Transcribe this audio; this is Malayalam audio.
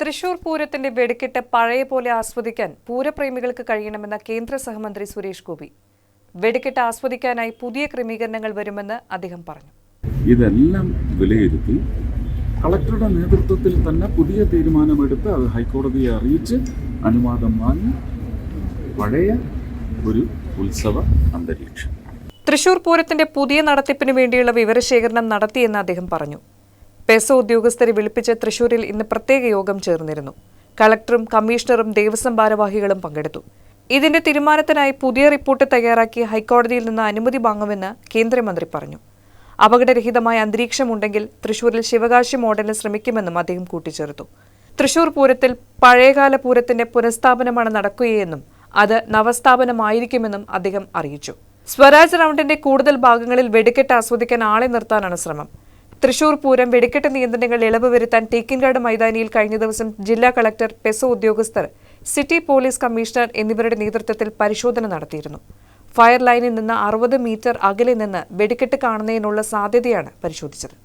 തൃശൂർ പൂരത്തിന്റെ വെടിക്കെട്ട് പഴയ പോലെ ആസ്വദിക്കാൻ പൂരപ്രേമികൾക്ക് കഴിയണമെന്ന കേന്ദ്ര സഹമന്ത്രി സുരേഷ് ഗോപി. വെടിക്കെട്ട് ആസ്വദിക്കാനായി പുതിയ ക്രമീകരണങ്ങൾ വരുമെന്ന് അദ്ദേഹം പറഞ്ഞു. ഇതെല്ലാം വിലയിരുത്തി കളക്ടറുടെ നേതൃത്വത്തിൽ തന്നെ പുതിയ തീരുമാനമെടുത്ത് അത് ഹൈക്കോടതിയെ അറിയിച്ച് അനുവാദം വാങ്ങി പഴയ ഒരു ഉത്സവ അന്തരീക്ഷം. തൃശൂർ പൂരത്തിന്റെ പുതിയ നടത്തിപ്പിന് വേണ്ടിയുള്ള വിവരശേഖരണം നടത്തിയെന്ന് അദ്ദേഹം പറഞ്ഞു. പെസോ ഉദ്യോഗസ്ഥരെ വിളിപ്പിച്ച് തൃശൂരിൽ ഇന്ന് പ്രത്യേക യോഗം ചേർന്നിരുന്നു. കളക്ടറും കമ്മീഷണറും ദേവസ്വം ഭാരവാഹികളും പങ്കെടുത്തു. ഇതിന്റെ തീരുമാനത്തിനായി പുതിയ റിപ്പോർട്ട് തയ്യാറാക്കി ഹൈക്കോടതിയിൽ നിന്ന് അനുമതി വാങ്ങുമെന്ന് കേന്ദ്രമന്ത്രി പറഞ്ഞു. അപകടരഹിതമായ അന്തരീക്ഷമുണ്ടെങ്കിൽ തൃശൂരിൽ ശിവകാശി മോഡലിന് ശ്രമിക്കുമെന്നും അദ്ദേഹം കൂട്ടിച്ചേർത്തു. തൃശൂർ പൂരത്തിൽ പഴയകാല പൂരത്തിന്റെ പുനഃസ്ഥാപനമാണ് നടക്കുകയെന്നും അത് നവസ്ഥാപനമായിരിക്കുമെന്നും അദ്ദേഹം അറിയിച്ചു. സ്വരാജ് റൗണ്ടിന്റെ കൂടുതൽ ഭാഗങ്ങളിൽ വെടിക്കെട്ട് ആസ്വദിക്കാൻ ആളെ നിർത്താനാണ് ശ്രമം. തൃശൂർ പൂരം വെടിക്കെട്ട് നിയന്ത്രണങ്ങൾ ഇളവ് വരുത്താൻ തേക്കിൻകാട് മൈതാനിയിൽ കഴിഞ്ഞ ദിവസം ജില്ലാ കളക്ടർ പെസോ ഉദ്യോഗസ്ഥർ സിറ്റി പോലീസ് കമ്മീഷണർ എന്നിവരുടെ നേതൃത്വത്തിൽ പരിശോധന നടത്തിയിരുന്നു. ഫയർ ലൈനിൽ നിന്ന് അറുപത് മീറ്റർ അകലെ നിന്ന് വെടിക്കെട്ട് കാണുന്നതിനുള്ള സാധ്യതയാണ് പരിശോധിച്ചത്.